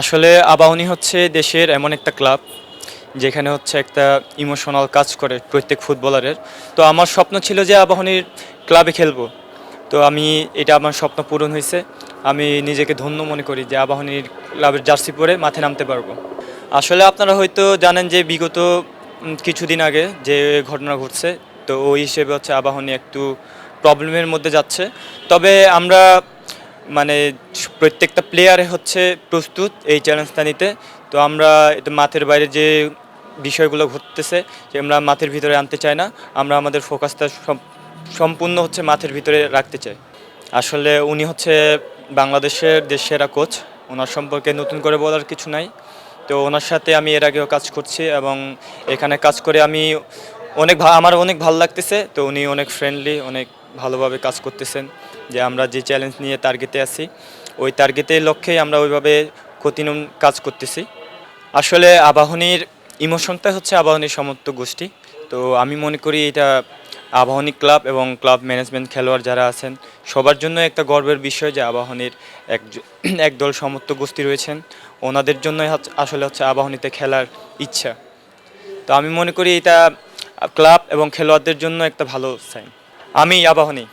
আসলে আবাহনী হচ্ছে দেশের এমন একটা ক্লাব যেখানে হচ্ছে একটা ইমোশনাল কাজ করে প্রত্যেক ফুটবলারের। তো আমার স্বপ্ন ছিল যে আবাহনীর ক্লাবে খেলব। তো আমি, এটা আমার স্বপ্ন পূরণ হয়েছে। আমি নিজেকে ধন্য মনে করি যে আবাহনীর ক্লাবের জার্সি পরে মাঠে নামতে পারব। আসলে আপনারা হয়তো জানেন যে বিগত কিছুদিন আগে যে ঘটনা ঘটছে, তো ওই হিসেবে হচ্ছে আবাহনী একটু প্রবলেমের মধ্যে যাচ্ছে। তবে আমরা মানে প্রত্যেকটা প্লেয়ারে হচ্ছে প্রস্তুত এই চ্যালেঞ্জটা নিতে। তো আমরা মাঠের বাইরে যে বিষয়গুলো ঘটতেছে, যে আমরা মাঠের ভিতরে আনতে চাই না, আমরা আমাদের ফোকাসটা সম- সম্পূর্ণ হচ্ছে মাঠের ভিতরে রাখতে চাই। আসলে উনি হচ্ছে বাংলাদেশের দেশেরা কোচ ওনার সম্পর্কে নতুন করে বলার কিছু নাই। তো ওনার সাথে আমি এর আগেও কাজ করছি এবং এখানে কাজ করে আমি অনেক আমার অনেক ভালো লাগতেছে। তো উনি অনেক ফ্রেন্ডলি অনেক ভালোভাবে কাজ করতেছেন, যে আমরা যে চ্যালেঞ্জ নিয়ে টার্গেটে আছি, ওই টার্গেটের লক্ষ্যেই আমরা ওইভাবে কঠিন কাজ করতেছি। আসলে আবাহনীর ইমোশনটা হচ্ছে আবাহনীর সমস্ত গোষ্ঠী। তো আমি মনে করি এটা আবাহনী ক্লাব এবং ক্লাব ম্যানেজমেন্ট খেলোয়াড় যারা আছেন, সবার জন্য একটা গর্বের বিষয় যে আবাহনীর এক একদল সমস্ত গোষ্ঠী রয়েছেন। ওনাদের জন্যই আসলে হচ্ছে আবাহনীতে খেলার ইচ্ছা। তো আমি মনে করি এটা ক্লাব এবং খেলোয়াড়দের জন্য একটা ভালো সাইন আমি আবাহনী।